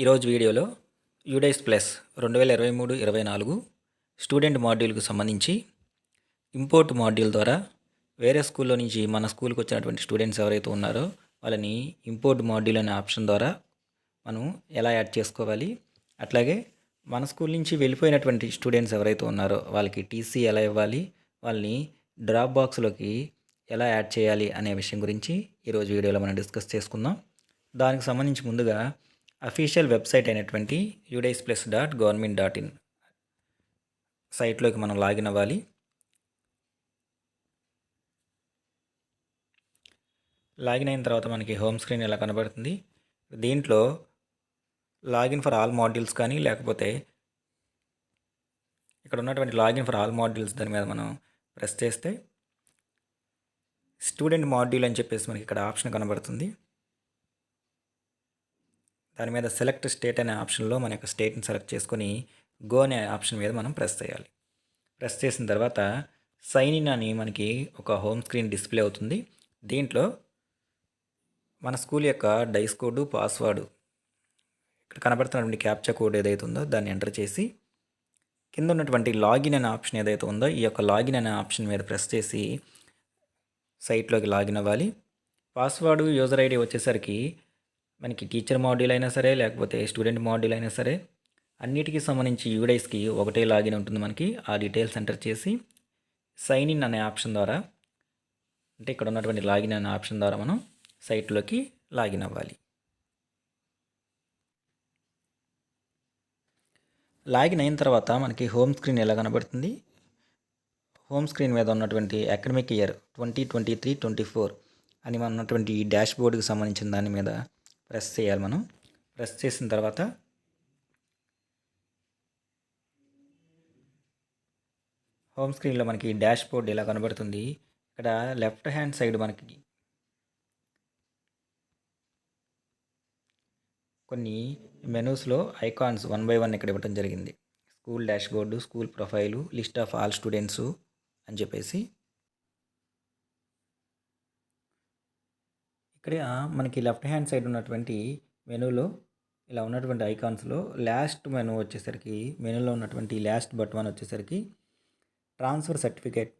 ఈరోజు వీడియోలో UDISE plus రెండు వేల ఇరవై మూడు ఇరవై నాలుగు స్టూడెంట్ మాడ్యూల్కి సంబంధించి ఇంపోర్ట్ మాడ్యూల్ ద్వారా వేరే స్కూల్లో నుంచి మన స్కూల్కి వచ్చినటువంటి స్టూడెంట్స్ ఎవరైతే ఉన్నారో వాళ్ళని ఇంపోర్ట్ మాడ్యూల్ అనే ఆప్షన్ ద్వారా మనం ఎలా యాడ్ చేసుకోవాలి? అట్లాగే మన స్కూల్ నుంచి వెళ్ళిపోయినటువంటి స్టూడెంట్స్ ఎవరైతే ఉన్నారో వాళ్ళకి టీసీ ఎలా ఇవ్వాలి? వాళ్ళని డ్రాప్ బాక్స్లోకి ఎలా యాడ్ చేయాలి అనే విషయం గురించి ఈరోజు వీడియోలో మనం డిస్కస్ చేసుకుందాం. దానికి సంబంధించి ముందుగా అఫీషియల్ వెబ్సైట్ అయినటువంటి UDISE plus dot government dot in సైట్లోకి మనం లాగిన్ అవ్వాలి. లాగిన్ అయిన తర్వాత మనకి హోమ్ స్క్రీన్ ఇలా కనబడుతుంది? దీంట్లో లాగిన్ ఫర్ ఆల్ మాడ్యూల్స్ కానీ లేకపోతే ఇక్కడ ఉన్నటువంటి లాగిన్ ఫర్ ఆల్ మాడ్యూల్స్ దాని మీద మనం ప్రెస్ చేస్తే స్టూడెంట్ మాడ్యూల్ అని చెప్పేసి మనకి ఇక్కడ ఆప్షన్ కనబడుతుంది. దాని మీద సెలెక్ట్ స్టేట్ అనే ఆప్షన్లో మన యొక్క స్టేట్ని సెలెక్ట్ చేసుకొని గో అనే ఆప్షన్ మీద మనం ప్రెస్ చేయాలి. ప్రెస్ చేసిన తర్వాత సైన్ ఇన్ అని మనకి ఒక హోమ్ స్క్రీన్ డిస్ప్లే అవుతుంది. దీంట్లో మన స్కూల్ యొక్క డైస్ కోడ్ పాస్వర్డ్ ఇక్కడ కనబడుతున్నటువంటి క్యాప్చా కోడ్ ఏదైతే ఉందో దాన్ని ఎంటర్ చేసి కింద ఉన్నటువంటి లాగిన్ అనే ఆప్షన్ ఏదైతే ఉందో ఈ యొక్క లాగిన్ అనే ఆప్షన్ మీద ప్రెస్ చేసి సైట్లోకి లాగిన్ అవ్వాలి. పాస్వర్డ్ యూజర్ ఐడి వచ్చేసరికి మనకి టీచర్ మాడ్యూల్ అయినా సరే లేకపోతే స్టూడెంట్ మాడ్యూల్ అయినా సరే అన్నిటికీ సంబంధించి యూడైస్కి ఒకటే లాగిన్ ఉంటుంది మనకి. ఆ డీటెయిల్స్ ఎంటర్ చేసి సైన్ ఇన్ అనే ఆప్షన్ ద్వారా అంటే ఇక్కడ ఉన్నటువంటి లాగిన్ అనే ఆప్షన్ ద్వారా మనం సైట్లోకి లాగిన్ అవ్వాలి. లాగిన్ అయిన తర్వాత మనకి హోమ్ స్క్రీన్ ఎలా కనబడుతుంది? హోమ్ స్క్రీన్ మీద ఉన్నటువంటి academic year twenty twenty three twenty four అని మన ఉన్నటువంటి డాష్ బోర్డుకి సంబంధించిన దాని మీద ప్రెస్ చేయాలి మనం. ప్రెస్ చేసిన తర్వాత హోమ్ స్క్రీన్లో మనకి డాష్ బోర్డ్ ఇలా కనబడుతుంది. ఇక్కడ లెఫ్ట్ హ్యాండ్ సైడ్ మనకి కొన్ని మెనూస్లో ఐకాన్స్ వన్ బై వన్ ఇక్కడ ఇవ్వడం జరిగింది. School dash board school profile list of all students అని చెప్పేసి ఇక్కడ మనకి లెఫ్ట్ హ్యాండ్ సైడ్ ఉన్నటువంటి మెనూలో ఇలా ఉన్నటువంటి ఐకాన్స్లో లాస్ట్ మెనూ వచ్చేసరికి మెనూలో ఉన్నటువంటి లాస్ట్ బటన్ వచ్చేసరికి transfer certificate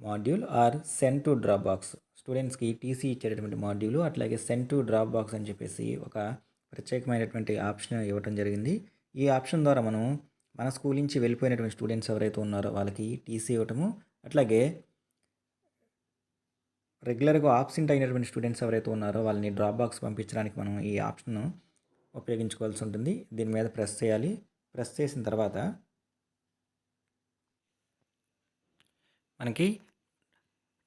module or send to drop box. స్టూడెంట్స్కి టీసీ ఇచ్చేటటువంటి మాడ్యూల్ అట్లాగే సెండ్ టు డ్రాప్ బాక్స్ అని చెప్పేసి ఒక ప్రత్యేకమైనటువంటి ఆప్షన్ ఇవ్వడం జరిగింది. ఈ ఆప్షన్ ద్వారా మనం మన స్కూల్ నుంచి వెళ్ళిపోయినటువంటి స్టూడెంట్స్ ఎవరైతే ఉన్నారో వాళ్ళకి టీసీ ఇవ్వటము అట్లాగే రెగ్యులర్గా ఆబ్సెంట్ అయినటువంటి స్టూడెంట్స్ ఎవరైతే ఉన్నారో వాళ్ళని డ్రాప్ బాక్స్ పంపించడానికి మనం ఈ ఆప్షన్ను ఉపయోగించుకోవాల్సి ఉంటుంది. దీని మీద ప్రెస్ చేయాలి. ప్రెస్ చేసిన తర్వాత మనకి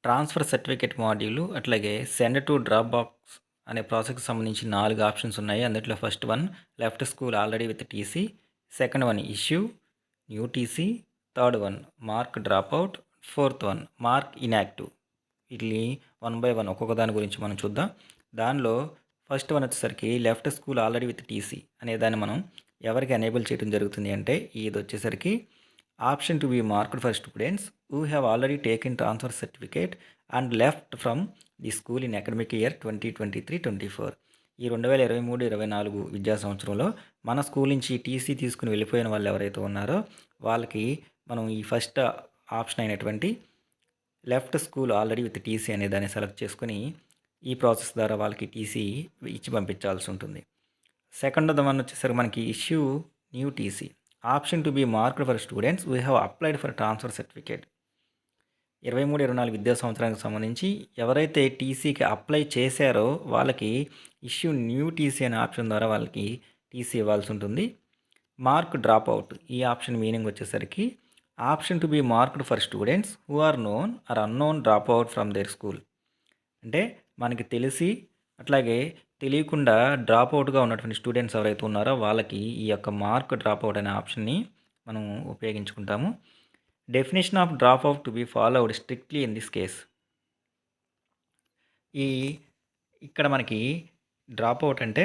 ట్రాన్స్ఫర్ సర్టిఫికేట్ మాడ్యూల్ అట్లాగే సెండ్ టు డ్రాప్ బాక్స్ అనే ప్రాసెస్కి సంబంధించి నాలుగు ఆప్షన్స్ ఉన్నాయి. అందులో first one left school already with TC. Second one issue new TC. Third one mark drop out. Fourth one mark inactive. వీటిని వన్ బై వన్ ఒక్కొక్క దాని గురించి మనం చూద్దాం. దానిలో ఫస్ట్ వన్ వచ్చేసరికి left school already with TC అనే దాన్ని మనం ఎవరికి ఎనేబుల్ చేయడం జరుగుతుంది అంటే ఇది వచ్చేసరికి option to be marked for students who have already taken transfer certificate and left from the school in academic year twenty twenty three twenty four. ఈ రెండు వేల ఇరవై మూడు ఇరవై నాలుగు విద్యా సంవత్సరంలో మన స్కూల్ నుంచి టీసీ తీసుకుని వెళ్ళిపోయిన వాళ్ళు ఎవరైతే ఉన్నారో వాళ్ళకి మనం ఈ ఫస్ట్ ఆప్షన్ అయినటువంటి left school already with TC అనే దాన్ని సెలెక్ట్ చేసుకుని ఈ ప్రాసెస్ ద్వారా వాళ్ళకి టీసీ ఇచ్చి పంపించాల్సి ఉంటుంది. సెకండ్ వన్ వచ్చేసరికి మనకి issue new TC. Option to be marked for students we have applied for transfer certificate. ఇరవై మూడు ఇరవై నాలుగు విద్యా సంవత్సరానికి సంబంధించి ఎవరైతే టీసీకి అప్లై చేశారో వాళ్ళకి ఇష్యూ న్యూ టీసీ అనే ఆప్షన్ ద్వారా వాళ్ళకి టీసీ ఇవ్వాల్సి ఉంటుంది. Mark drop out. ఈ ఆప్షన్ మీనింగ్ వచ్చేసరికి option to be marked for students who are known or unknown drop out from their school. అంటే మనకి తెలిసి అట్లాగే తెలియకుండా డ్రాప్ అవుట్గా ఉన్నటువంటి స్టూడెంట్స్ ఎవరైతే ఉన్నారో వాళ్ళకి ఈ యొక్క మార్క్ డ్రాప్ అవుట్ అనే ఆప్షన్ని మనం ఉపయోగించుకుంటాము. Definition of drop out to be followed strictly in this case. ఈ ఇక్కడ మనకి డ్రాప్ అవుట్ అంటే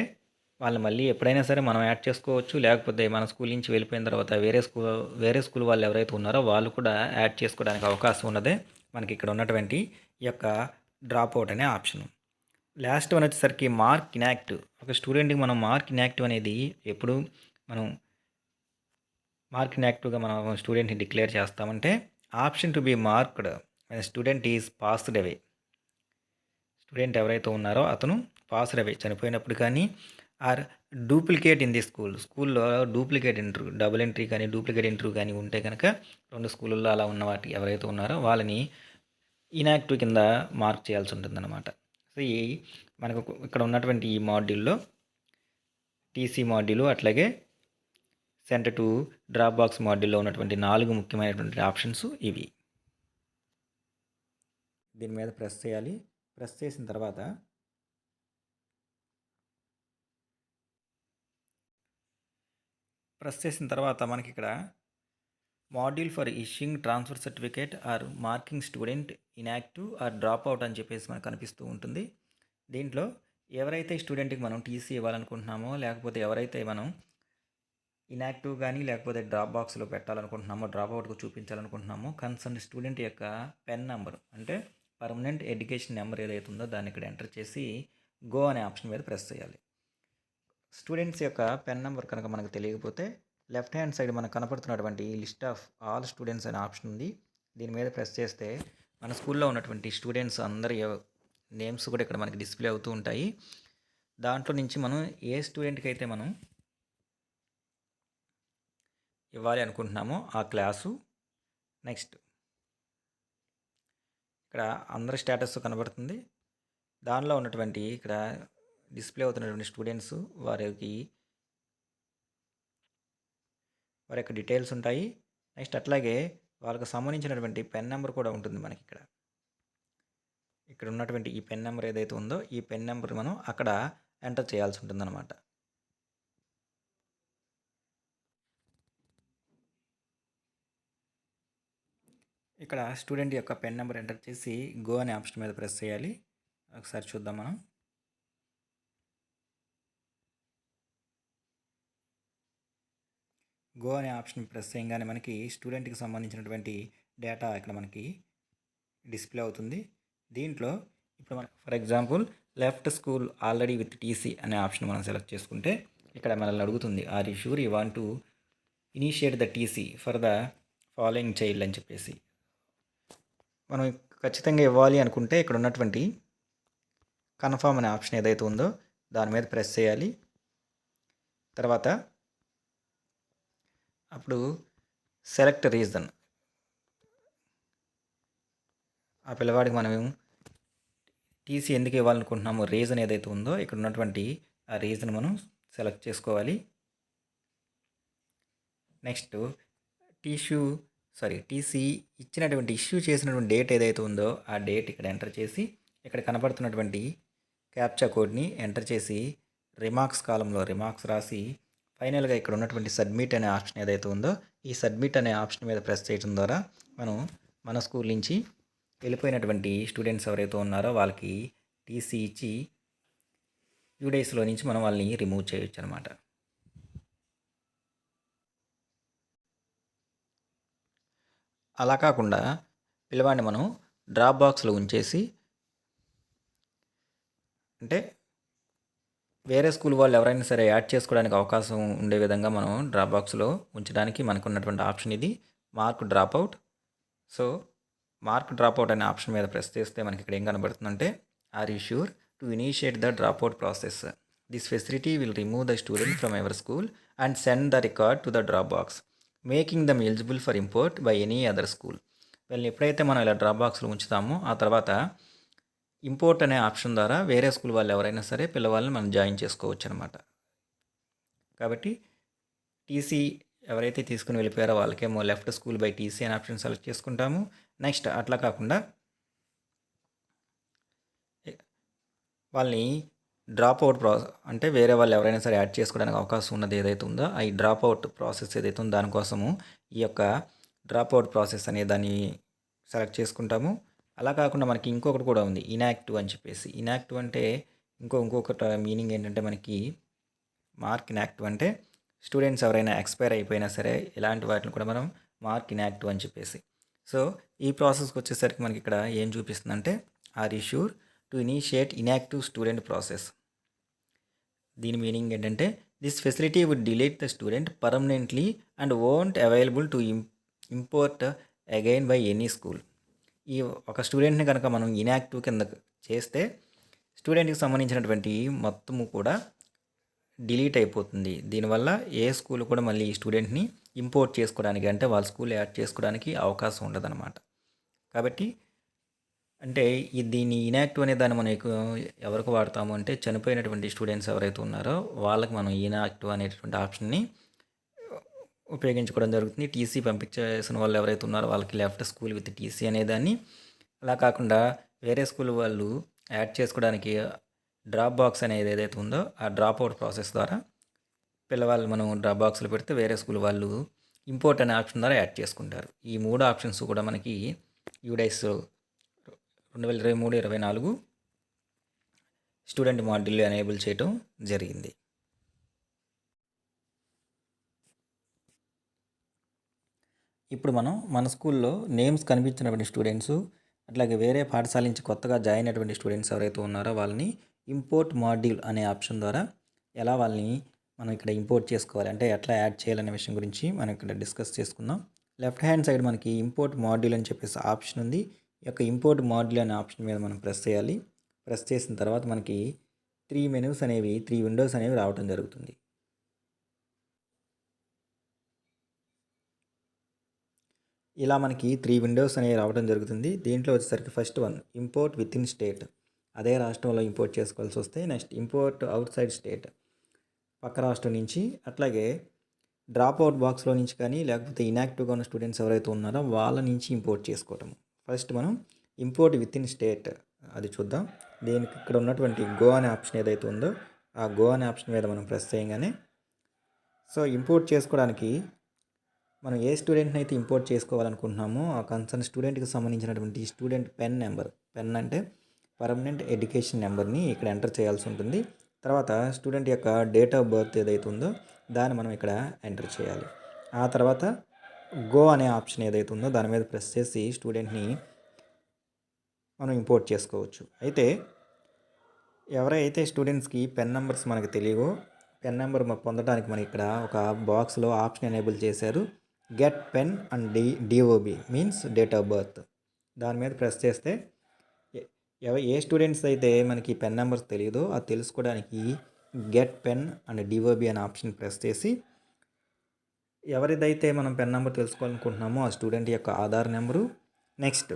వాళ్ళు మళ్ళీ ఎప్పుడైనా సరే మనం యాడ్ చేసుకోవచ్చు. లేకపోతే మన స్కూల్ నుంచి వెళ్ళిపోయిన తర్వాత వేరే స్కూల్ వేరే స్కూల్ వాళ్ళు ఎవరైతే ఉన్నారో వాళ్ళు కూడా యాడ్ చేసుకోవడానికి అవకాశం ఉన్నదే మనకి ఇక్కడ ఉన్నటువంటి ఈ యొక్క డ్రాప్ అవుట్ అనే ఆప్షన్. లాస్ట్ వన్ వచ్చేసరికి మార్క్ ఇన్యాక్టివ్ ఒక స్టూడెంట్‌కి మనం మార్క్ ఇన్యాక్టివ్ అనేది ఎప్పుడు మనం మార్క్ ఇన్యాక్టివ్‌గా మనం స్టూడెంట్‌ని డిక్లేర్ చేస్తామంటే option to be marked student is passed away. Student ఎవరైతే ఉన్నారో అతను పాస్డ్ అవే చనిపోయినప్పుడు కానీ or duplicate in the school స్కూల్‌లో డూప్లికేట్ ఇంటర్వ్యూ డబుల్ ఎంట్రీ కానీ డూప్లికేట్ ఇంటర్వ్యూ కానీ ఉంటే కనుక రెండు స్కూళ్ళల్లో అలా ఉన్న వాటి ఎవరైతే ఉన్నారో వాళ్ళని ఇన్యాక్టివ్ కింద మార్క్ చేయాల్సి ఉంటుందన్నమాట. సో, ఈ మనకు ఇక్కడ ఉన్నటువంటి ఈ మాడ్యూల్‌లో టీసీ మాడ్యూలు అట్లాగే సెంటర్ టు డ్రాప్ బాక్స్ మాడ్యూల్‌లో ఉన్నటువంటి నాలుగు ముఖ్యమైనటువంటి ఆప్షన్స్ ఇవి. దీని మీద ప్రెస్ చేయాలి. ప్రెస్ చేసిన తర్వాత ప్రెస్ చేసిన తర్వాత మనకి ఇక్కడ module for issuing transfer certificate or marking student inactive or drop out అని చెప్పేసి మనకు కనిపిస్తూ ఉంటుంది. దీంట్లో ఎవరైతే స్టూడెంట్‌కి మనం టీసీ ఇవ్వాలనుకుంటున్నామో లేకపోతే ఎవరైతే మనం ఇన్యాక్టివ్ కానీ లేకపోతే డ్రాప్ బాక్స్‌లో పెట్టాలనుకుంటున్నామో డ్రాప్ అవుట్కు చూపించాలనుకుంటున్నామో కన్సర్న్ స్టూడెంట్ యొక్క పెన్ నెంబర్ అంటే పర్మనెంట్ ఎడ్యుకేషన్ నెంబర్ ఏదైతే ఉందో దాన్ని ఇక్కడ ఎంటర్ చేసి గో అనే ఆప్షన్ మీద ప్రెస్ చేయాలి. స్టూడెంట్స్ యొక్క పెన్ నెంబర్ కనుక మనకు తెలియకపోతే లెఫ్ట్ హ్యాండ్ సైడ్ మనకు కనపడుతున్నటువంటి లిస్ట్ ఆఫ్ ఆల్ స్టూడెంట్స్ అనే ఆప్షన్ ఉంది. దీని మీద ప్రెస్ చేస్తే మన స్కూల్‌లో ఉన్నటువంటి స్టూడెంట్స్ అందరి నేమ్స్ కూడా ఇక్కడ మనకి డిస్‌ప్లే అవుతూ ఉంటాయి. దాంట్లో నుంచి మనం ఏ స్టూడెంట్‌కి అయితే మనం ఇవ్వాలి అనుకుంటున్నామో ఆ క్లాసు నెక్స్ట్ ఇక్కడ అందరి స్టేటస్ కనబడుతుంది. దానిలో ఉన్నటువంటి ఇక్కడ డిస్‌ప్లే అవుతున్నటువంటి స్టూడెంట్స్ వారికి వారి యొక్క డీటెయిల్స్ ఉంటాయి. నెక్స్ట్ అట్లాగే వాళ్ళకి సంబంధించినటువంటి పెన్ నెంబర్ కూడా ఉంటుంది మనకి ఇక్కడ ఇక్కడ ఉన్నటువంటి ఈ పెన్ నెంబర్ ఏదైతే ఉందో ఈ పెన్ నెంబర్ మనం అక్కడ ఎంటర్ చేయాల్సి ఉంటుందన్నమాట. ఇక్కడ స్టూడెంట్ యొక్క పెన్ నెంబర్ ఎంటర్ చేసి గో అనే ఆప్షన్ మీద ప్రెస్ చేయాలి. ఒకసారి చూద్దాం మనం. గో అనే ఆప్షన్ ప్రెస్ చేయంగానే మనకి స్టూడెంట్‌కి సంబంధించినటువంటి డేటా ఇక్కడ మనకి డిస్‌ప్లే అవుతుంది. దీంట్లో ఇప్పుడు మనం for example left school already with TC అనే ఆప్షన్ మనం సెలెక్ట్ చేసుకుంటే ఇక్కడ మనల్ని అడుగుతుంది are you sure you want to initiate the TC for the following child అని చెప్పేసి. మనం ఖచ్చితంగా ఇవ్వాలి అనుకుంటే ఇక్కడ ఉన్నటువంటి కన్ఫర్మ్ అనే ఆప్షన్ ఏదైతే ఉందో దాని మీద ప్రెస్ చేయాలి. తర్వాత అప్పుడు సెలెక్ట్ రీజన్ ఆ పిల్లవాడికి మనం టీసీ ఎందుకు ఇవ్వాలనుకుంటున్నామో రీజన్ ఏదైతే ఉందో ఇక్కడ ఉన్నటువంటి ఆ రీజన్ మనం సెలెక్ట్ చేసుకోవాలి. నెక్స్ట్ టీష్యూ సారీ టీసీ ఇచ్చినటువంటి ఇష్యూ చేసినటువంటి డేట్ ఏదైతే ఉందో ఆ డేట్ ఇక్కడ ఎంటర్ చేసి ఇక్కడ కనపడుతున్నటువంటి క్యాప్చా కోడ్‌ని ఎంటర్ చేసి రిమార్క్స్ కాలంలో రిమార్క్స్ రాసి ఫైనల్‌గా ఇక్కడ ఉన్నటువంటి సబ్మిట్ అనే ఆప్షన్ ఏదైతే ఉందో ఈ సబ్మిట్ అనే ఆప్షన్ మీద ప్రెస్ చేయడం ద్వారా మనం మన స్కూల్ నుంచి వెళ్ళిపోయినటువంటి స్టూడెంట్స్ ఎవరైతే ఉన్నారో వాళ్ళకి టీసీ ఇచ్చి ఫ్యూ డేస్‌లో నుంచి మనం వాళ్ళని రిమూవ్ చేయొచ్చనమాట. అలా కాకుండా పిల్లవాడిని మనం డ్రాప్ బాక్స్‌లో ఉంచేసి అంటే వేరే స్కూల్ వాళ్ళు ఎవరైనా సరే యాడ్ చేసుకోవడానికి అవకాశం ఉండే విధంగా మనం డ్రాప్ బాక్స్‌లో ఉంచడానికి మనకున్నటువంటి ఆప్షన్ ఇది. Mark drop out. So, mark drop out అనే ఆప్షన్ మీద ప్రెస్ చేస్తే మనకి ఇక్కడ ఏం కనబడుతుందంటే are you sure to initiate the drop out process. This facility will remove the student from ever school and send the record to the drop box. Making them eligible for import by any other school. వీళ్ళని ఎప్పుడైతే మనం ఇలా drop బాక్స్‌లో ఉంచుతామో ఆ తర్వాత import అనే option ద్వారా వేరే స్కూల్ వాళ్ళు ఎవరైనా సరే పిల్లవాళ్ళని మనం జాయిన్ చేసుకోవచ్చు అనమాట కాబట్టి టీసీ ఎవరైతే తీసుకుని వెళ్ళిపోయారో వాళ్ళకేమో లెఫ్ట్ స్కూల్ బై టీసీ అనే ఆప్షన్ సెలెక్ట్ చేసుకుంటాము. నెక్స్ట్ అట్లా కాకుండా వాళ్ళని డ్రాప్ అవుట్ ప్రా అంటే వేరే వాళ్ళు ఎవరైనా సరే యాడ్ చేసుకోవడానికి అవకాశం ఉన్నది ఏదైతే ఉందో ఈ డ్రాప్ అవుట్ ప్రాసెస్ ఏదైతే ఉందో దానికోసము ఈ యొక్క డ్రాప్ అవుట్ ప్రాసెస్ అనే దాన్ని సెలెక్ట్ చేసుకుంటాము. అలా కాకుండా మనకి ఇంకొకటి కూడా ఉంది ఇన్యాక్టివ్ అని చెప్పేసి. ఇన్యాక్టివ్ అంటే ఇంకో ఇంకొకటి మీనింగ్ ఏంటంటే మనకి మార్క్ ఇనాక్టివ్ అంటే స్టూడెంట్స్ ఎవరైనా ఎక్స్‌పైర్ అయిపోయినా సరే ఇలాంటి వాటిని కూడా మనం మార్క్ ఇన్యాక్టివ్ అని చెప్పేసి. సో, ఈ ప్రాసెస్‌కి వచ్చేసరికి మనకి ఇక్కడ ఏం చూపిస్తుందంటే are you sure to initiate inactive student process. దీని మీనింగ్ ఏంటంటే this facility would delete the student permanently and won't available to import again by any school ఈ ఒక స్టూడెంట్ని కనుక మనం ఇన్యాక్టివ్ కింద చేస్తే స్టూడెంట్కి సంబంధించినటువంటి మొత్తము కూడా డిలీట్ అయిపోతుంది. దీనివల్ల ఏ స్కూల్ కూడా మళ్ళీ ఈ స్టూడెంట్ని ఇంపోర్ట్ చేసుకోవడానికి అంటే వాళ్ళ స్కూల్ యాడ్ చేసుకోవడానికి అవకాశం ఉండదన్నమాట. కాబట్టి అంటే ఈ దీన్ని ఇనాక్టివ్ అనే దాన్ని మనం ఎక్కువ ఎవరికి వాడతాము అంటే చనిపోయినటువంటి స్టూడెంట్స్ ఎవరైతే ఉన్నారో వాళ్ళకి మనం ఇనాక్టివ్ అనేటువంటి ఆప్షన్ని ఉపయోగించుకోవడం జరుగుతుంది. టీసీ పంపించేసిన వాళ్ళు ఎవరైతే ఉన్నారో వాళ్ళకి లెఫ్ట్ స్కూల్ విత్ టీసీ అనేదాన్ని అలా కాకుండా వేరే స్కూల్ వాళ్ళు యాడ్ చేసుకోవడానికి డ్రాప్ బాక్స్ అనేది ఏదైతే ఉందో ఆ డ్రాప్ అవుట్ ప్రాసెస్ ద్వారా పిల్లవాళ్ళు మనం డ్రాప్ బాక్స్లో పెడితే వేరే స్కూల్ వాళ్ళు ఇంపోర్ట్ అనే ఆప్షన్ ద్వారా యాడ్ చేసుకుంటారు. ఈ మూడు ఆప్షన్స్ కూడా మనకి యూడైస్ రెండు వేల ఇరవై మూడు ఇరవై నాలుగు స్టూడెంట్ మాడ్యూల్ ఎనేబుల్ చేయడం జరిగింది. ఇప్పుడు మనం మన స్కూల్లో నేమ్స్ కనిపించినటువంటి స్టూడెంట్స్ అట్లాగే వేరే పాఠశాల నుంచి కొత్తగా జాయిన్ అయినటువంటి స్టూడెంట్స్ ఎవరైతే ఉన్నారో వాళ్ళని ఇంపోర్ట్ మాడ్యూల్ అనే ఆప్షన్ ద్వారా ఎలా వాళ్ళని మనం ఇక్కడ ఇంపోర్ట్ చేసుకోవాలి అంటే ఎట్లా యాడ్ చేయాలనే విషయం గురించి మనం ఇక్కడ డిస్కస్ చేసుకుందాం. లెఫ్ట్ హ్యాండ్ సైడ్ మనకి ఇంపోర్ట్ మాడ్యూల్ అని చెప్పేసి ఆప్షన్ ఉంది. ఈ యొక్క ఇంపోర్ట్ మాడ్యూల్ అనే ఆప్షన్ మీద మనం ప్రెస్ చేయాలి. ప్రెస్ చేసిన తర్వాత మనకి త్రీ మెనూస్ అనేవి త్రీ విండోస్ అనేవి రావడం జరుగుతుంది. ఇలా మనకి త్రీ విండోస్ అనేవి రావడం జరుగుతుంది. దీంట్లో వచ్చేసరికి first one import within state అదే రాష్ట్రంలో ఇంపోర్ట్ చేసుకోవాల్సి వస్తే next import outside state పక్క రాష్ట్రం నుంచి అట్లాగే డ్రాప్ అవుట్ బాక్స్లో నుంచి కానీ లేకపోతే ఇన్యాక్టివ్గా ఉన్న స్టూడెంట్స్ ఎవరైతే ఉన్నారో వాళ్ళ నుంచి ఇంపోర్ట్ చేసుకోవటం. ఫస్ట్ మనం ఇంపోర్ట్ విత్ ఇన్ స్టేట్ అది చూద్దాం. దీనికి ఇక్కడ ఉన్నటువంటి గో అనే ఆప్షన్ ఏదైతే ఉందో ఆ గో అనే ఆప్షన్ మీద మనం ప్రెస్ చేయగానే సో ఇంపోర్ట్ చేసుకోవడానికి మనం ఏ స్టూడెంట్ని అయితే ఇంపోర్ట్ చేసుకోవాలనుకుంటున్నామో ఆ కన్సర్న్ స్టూడెంట్కి సంబంధించినటువంటి స్టూడెంట్ పెన్ నెంబర్ పెన్ అంటే పర్మనెంట్ ఎడ్యుకేషన్ నెంబర్ని ఇక్కడ ఎంటర్ చేయాల్సి ఉంటుంది. తర్వాత స్టూడెంట్ యొక్క డేట్ ఆఫ్ బర్త్ ఏదైతే ఉందో దాన్ని మనం ఇక్కడ ఎంటర్ చేయాలి. ఆ తర్వాత గో అనే ఆప్షన్ ఏదైతే ఉందో దాని మీద ప్రెస్ చేసి స్టూడెంట్ని మనం ఇంపోర్ట్ చేసుకోవచ్చు. అయితే ఎవరైతే స్టూడెంట్స్కి పెన్ నెంబర్స్ మనకు తెలియవో పెన్ నెంబర్ పొందడానికి మనకి ఇక్కడ ఒక బాక్స్లో ఆప్షన్ ఎనేబుల్ చేశారు. Get PEN and D DOB means date of birth దాని మీద ప్రెస్ చేస్తే ఎవ ఏ స్టూడెంట్స్ అయితే మనకి పెన్ నెంబర్స్ తెలియదో అది తెలుసుకోవడానికి get pen and D O B అనే ఆప్షన్ ప్రెస్ చేసి ఎవరిదైతే మనం పెన్ నెంబర్ తెలుసుకోవాలనుకుంటున్నామో ఆ స్టూడెంట్ యొక్క ఆధార్ నెంబరు నెక్స్ట్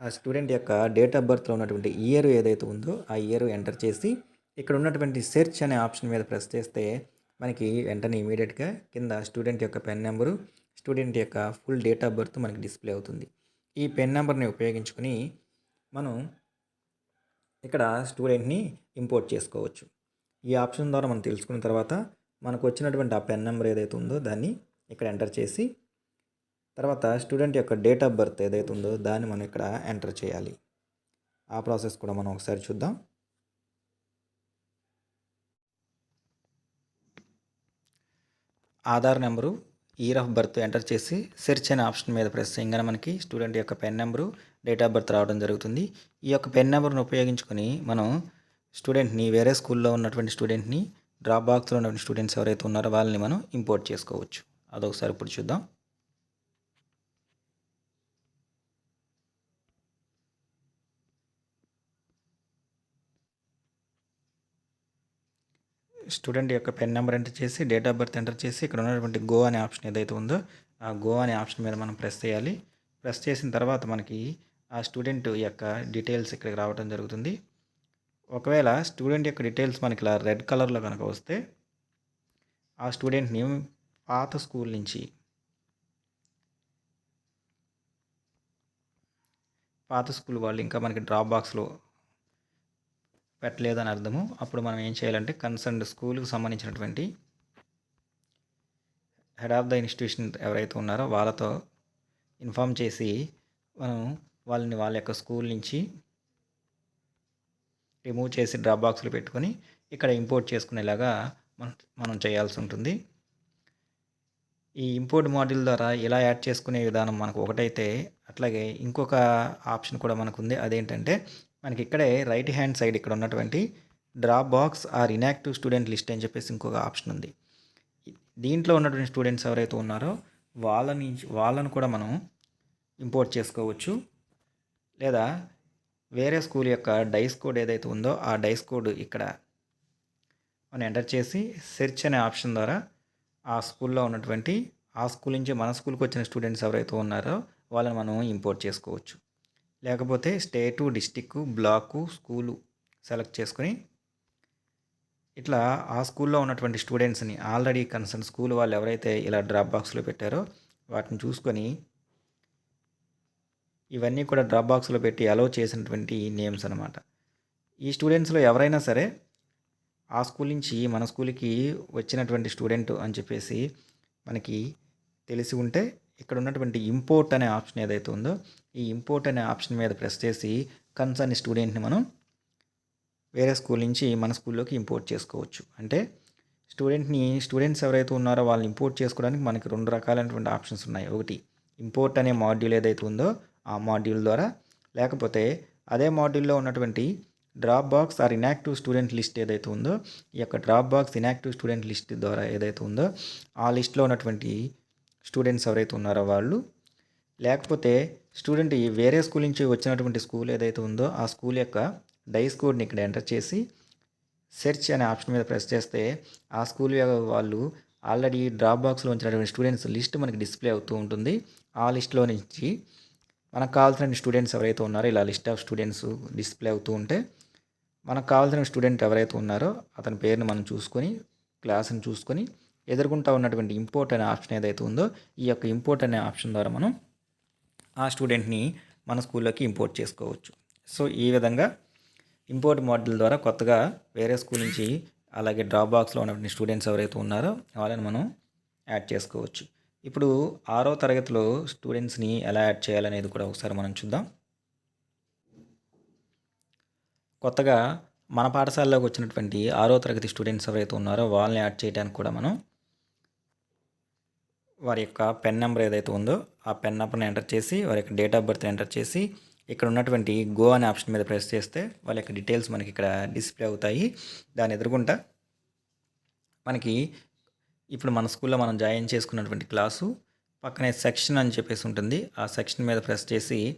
ఆ స్టూడెంట్ యొక్క డేట్ ఆఫ్ బర్త్లో ఉన్నటువంటి ఇయర్ ఏదైతే ఉందో ఆ ఇయర్ ఎంటర్ చేసి ఇక్కడ ఉన్నటువంటి సెర్చ్ అనే ఆప్షన్ మీద ప్రెస్ చేస్తే మనకి వెంటనే ఇమీడియట్గా కింద స్టూడెంట్ యొక్క పెన్ నెంబరు స్టూడెంట్ యొక్క ఫుల్ డేట్ ఆఫ్ బర్త్ మనకి డిస్ప్లే అవుతుంది. ఈ పెన్ నెంబర్ని ఉపయోగించుకొని మనం ఇక్కడ స్టూడెంట్ని ఇంపోర్ట్ చేసుకోవచ్చు. ఈ ఆప్షన్ ద్వారా మనం తెలుసుకున్న తర్వాత మనకు వచ్చినటువంటి ఆ పెన్ నెంబర్ ఏదైతే ఉందో దాన్ని ఇక్కడ ఎంటర్ చేసి తర్వాత స్టూడెంట్ యొక్క డేట్ ఆఫ్ బర్త్ ఏదైతే ఉందో దాన్ని మనం ఇక్కడ ఎంటర్ చేయాలి. ఆ ప్రాసెస్ కూడా మనం ఒకసారి చూద్దాం. Aadhaar number year of birth enter చేసి సెర్చ్ అనే ఆప్షన్ మీద ప్రెస్ చేయగానే మనకి స్టూడెంట్ యొక్క PEN number date of birth రావడం జరుగుతుంది. ఈ యొక్క పెన్ నెంబర్ను ఉపయోగించుకొని మనం స్టూడెంట్ని వేరే స్కూల్లో ఉన్నటువంటి స్టూడెంట్ని డ్రాప్ బాక్స్లో ఉన్నటువంటి స్టూడెంట్స్ ఎవరైతే ఉన్నారో వాళ్ళని మనం ఇంపోర్ట్ చేసుకోవచ్చు. అదొకసారి ఇప్పుడు చూద్దాం. స్టూడెంట్ యొక్క పెన్ నెంబర్ ఎంటర్ చేసి డేట్ ఆఫ్ బర్త్ ఎంటర్ చేసి ఇక్కడ ఉన్నటువంటి గో అనే ఆప్షన్ ఏదైతే ఉందో ఆ గో అనే ఆప్షన్ మీద మనం ప్రెస్ చేయాలి. ప్రెస్ చేసిన తర్వాత మనకి ఆ స్టూడెంట్ యొక్క డీటెయిల్స్ ఇక్కడికి రావడం జరుగుతుంది. ఒకవేళ స్టూడెంట్ యొక్క డీటెయిల్స్ మనకి ఇలా రెడ్ కలర్లో కనుక వస్తే ఆ స్టూడెంట్ని పాత స్కూల్ నుంచి పాత స్కూల్ వాళ్ళు ఇంకా మనకి డ్రాప్ బాక్స్లో పెట్టలేదని అర్థము. అప్పుడు మనం ఏం చేయాలంటే కన్సర్న్డ్ స్కూల్కి సంబంధించినటువంటి హెడ్ ఆఫ్ ద ఇన్స్టిట్యూషన్ ఎవరైతే ఉన్నారో వాళ్ళతో ఇన్ఫామ్ చేసి మనం వాళ్ళని వాళ్ళ యొక్క స్కూల్ నుంచి రిమూవ్ చేసి డ్రాప్ బాక్స్లో పెట్టుకొని ఇక్కడ ఇంపోర్ట్ చేసుకునేలాగా మనం మనం చేయాల్సి ఉంటుంది. ఈ ఇంపోర్ట్ మాడ్యూల్ ద్వారా ఇలా యాడ్ చేసుకునే విధానం మనకు ఒకటైతే అట్లాగే ఇంకొక ఆప్షన్ కూడా మనకు ఉంది అదేంటంటే మనకి ఇక్కడే రైట్ హ్యాండ్ సైడ్ ఇక్కడ ఉన్నటువంటి drop box or inactive student list అని చెప్పేసి ఇంకొక ఆప్షన్ ఉంది. దీంట్లో ఉన్నటువంటి స్టూడెంట్స్ ఎవరైతే ఉన్నారో వాళ్ళని వాళ్ళను కూడా మనం ఇంపోర్ట్ చేసుకోవచ్చు. లేదా వేరే స్కూల్ యొక్క డైస్ కోడ్ ఏదైతే ఉందో ఆ డైస్ కోడ్ ఇక్కడ మనం ఎంటర్ చేసి సెర్చ్ అనే ఆప్షన్ ద్వారా ఆ స్కూల్లో ఉన్నటువంటి ఆ స్కూల్ నుంచి మన స్కూల్కి వచ్చిన స్టూడెంట్స్ ఎవరైతే ఉన్నారో వాళ్ళని మనం ఇంపోర్ట్ చేసుకోవచ్చు. లేకపోతే state district block school select చేసుకొని ఇట్లా ఆ స్కూల్లో ఉన్నటువంటి స్టూడెంట్స్ని ఆల్రెడీ కన్సర్న్ స్కూల్ వాళ్ళు ఎవరైతే ఇలా డ్రాప్ బాక్స్లో పెట్టారో వాటిని చూసుకొని ఇవన్నీ కూడా డ్రాప్ బాక్స్లో పెట్టి అలౌ చేసినటువంటి నేమ్స్ అనమాట ఈ స్టూడెంట్స్లో ఎవరైనా సరే ఆ స్కూల్ నుంచి మన స్కూల్కి వచ్చినటువంటి స్టూడెంట్ అని చెప్పేసి మనకి తెలిసి ఉంటే ఇక్కడ ఉన్నటువంటి ఇంపోర్ట్ అనే ఆప్షన్ ఏదైతే ఉందో ఈ ఇంపోర్ట్ అనే ఆప్షన్ మీద ప్రెస్ చేసి కన్సర్న్ స్టూడెంట్ని మనం వేరే స్కూల్ నుంచి మన స్కూల్లోకి ఇంపోర్ట్ చేసుకోవచ్చు. అంటే స్టూడెంట్ని స్టూడెంట్స్ ఎవరైతే ఉన్నారో వాళ్ళని ఇంపోర్ట్ చేసుకోవడానికి మనకి రెండు రకాలైనటువంటి ఆప్షన్స్ ఉన్నాయి. ఒకటి ఇంపోర్ట్ అనే మాడ్యూల్ ఏదైతే ఉందో ఆ మాడ్యూల్ ద్వారా. లేకపోతే అదే మాడ్యూల్లో ఉన్నటువంటి drop box or inactive student list ఏదైతే ఉందో ఈ యొక్క drop box inactive student list ద్వారా ఏదైతే ఉందో ఆ లిస్ట్లో ఉన్నటువంటి స్టూడెంట్స్ ఎవరైతే ఉన్నారో వాళ్ళు లేకపోతే స్టూడెంట్ ఈ వేరే స్కూల్ నుంచి వచ్చినటువంటి స్కూల్ ఏదైతే ఉందో ఆ స్కూల్ యొక్క డైస్ కోడ్ని ఇక్కడ ఎంటర్ చేసి సెర్చ్ అనే ఆప్షన్ మీద ప్రెస్ చేస్తే ఆ స్కూల్ వాళ్ళు ఆల్రెడీ డ్రాప్ బాక్స్లో ఉంచినటువంటి స్టూడెంట్స్ లిస్ట్ మనకి డిస్ప్లే అవుతూ ఉంటుంది. ఆ లిస్ట్లో నుంచి మనకు కావాల్సిన స్టూడెంట్స్ ఎవరైతే ఉన్నారో ఇలా లిస్ట్ ఆఫ్ స్టూడెంట్స్ డిస్ప్లే అవుతూ ఉంటే మనకు కావాల్సిన స్టూడెంట్ ఎవరైతే ఉన్నారో అతని పేరుని మనం చూసుకొని క్లాస్ని చూసుకొని ఎదుర్కొంటా ఉన్నటువంటి ఇంపోర్ట్ అనే ఆప్షన్ ఏదైతే ఉందో ఈ యొక్క ఇంపోర్ట్ అనే ఆప్షన్ ద్వారా మనం ఆ స్టూడెంట్ని మన స్కూల్లోకి ఇంపోర్ట్ చేసుకోవచ్చు. సో ఈ విధంగా ఇంపోర్ట్ మోడల్ ద్వారా కొత్తగా వేరే స్కూల్ నుంచి అలాగే డ్రాప్ బాక్స్లో ఉన్నటువంటి స్టూడెంట్స్ ఎవరైతే ఉన్నారో వాళ్ళని మనం యాడ్ చేసుకోవచ్చు. ఇప్పుడు ఆరో తరగతిలో స్టూడెంట్స్ని ఎలా యాడ్ చేయాలనేది కూడా ఒకసారి మనం చూద్దాం. కొత్తగా మన పాఠశాలలోకి వచ్చినటువంటి ఆరో తరగతి స్టూడెంట్స్ ఎవరైతే ఉన్నారో వాళ్ళని యాడ్ చేయడానికి కూడా మనం వారి యొక్క పెన్ నెంబర్ ఏదైతే ఉందో ఆ పెన్ నెంబర్ని ఎంటర్ చేసి వారి యొక్క డేట్ ఆఫ్ బర్త్ ఎంటర్ చేసి ఇక్కడ ఉన్నటువంటి గో అనే ఆప్షన్ మీద ప్రెస్ చేస్తే వాళ్ళ యొక్క డీటెయిల్స్ మనకి ఇక్కడ డిస్ప్లే అవుతాయి. దాని ఎదురుగుంటా మనకి ఇప్పుడు మన స్కూల్లో మనం జాయిన్ చేసుకున్నటువంటి క్లాసు పక్కనే సెక్షన్ అని చెప్పేసి ఉంటుంది. ఆ సెక్షన్ మీద ప్రెస్ చేసి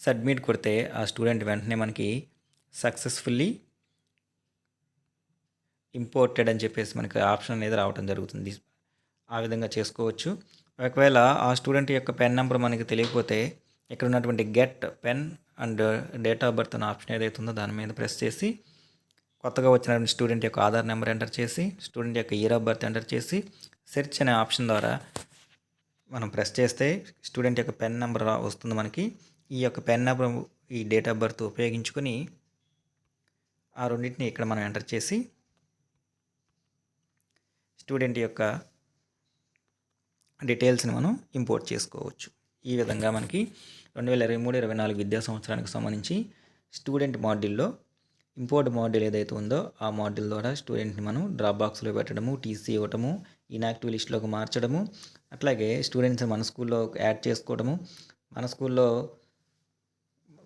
సబ్మిట్ కొడితే ఆ స్టూడెంట్ వెంటనే మనకి సక్సెస్ఫుల్లీ ఇంపోర్టెడ్ అని చెప్పేసి మనకి ఆప్షన్ అనేది రావడం జరుగుతుంది. ఆ విధంగా చేసుకోవచ్చు. ఒకవేళ ఆ స్టూడెంట్ యొక్క పెన్ నెంబర్ మనకి తెలియకపోతే ఇక్కడ ఉన్నటువంటి get PEN and date of birth అనే ఆప్షన్ ఏదైతే ఉందో దాని మీద ప్రెస్ చేసి కొత్తగా వచ్చినటువంటి స్టూడెంట్ యొక్క ఆధార్ నెంబర్ ఎంటర్ చేసి స్టూడెంట్ యొక్క ఇయర్ ఆఫ్ బర్త్ ఎంటర్ చేసి సెర్చ్ అనే ఆప్షన్ ద్వారా మనం ప్రెస్ చేస్తే స్టూడెంట్ యొక్క పెన్ నెంబర్ వస్తుంది మనకి. ఈ యొక్క పెన్ నెంబర్ ఈ డేట్ ఆఫ్ బర్త్ ఉపయోగించుకొని ఆ రెండింటిని ఇక్కడ మనం ఎంటర్ చేసి స్టూడెంట్ యొక్క డీటెయిల్స్ని మనం ఇంపోర్ట్ చేసుకోవచ్చు. ఈ విధంగా మనకి రెండు వేల ఇరవై మూడు ఇరవై నాలుగు విద్యా సంవత్సరానికి సంబంధించి స్టూడెంట్ మాడ్యూల్లో ఇంపోర్ట్ మాడ్యూల్ ఏదైతే ఉందో ఆ మాడ్యూల్ ద్వారా స్టూడెంట్ని మనం డ్రాప్ బాక్స్లో పెట్టడము టీసీ ఇవ్వటము ఇన్యాక్టివ్ లిస్టులోకి మార్చడము అట్లాగే స్టూడెంట్స్ మన స్కూల్లో యాడ్ చేసుకోవడము మన స్కూల్లో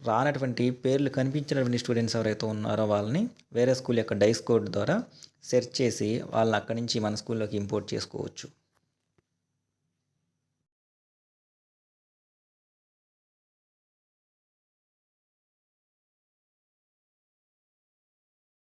రానటువంటి పేర్లు కనిపించినటువంటి స్టూడెంట్స్ ఎవరైతే ఉన్నారో వాళ్ళని వేరే స్కూల్ యొక్క డైస్ కోడ్ ద్వారా సెర్చ్ చేసి వాళ్ళని అక్కడి నుంచి మన స్కూల్లోకి ఇంపోర్ట్ చేసుకోవచ్చు.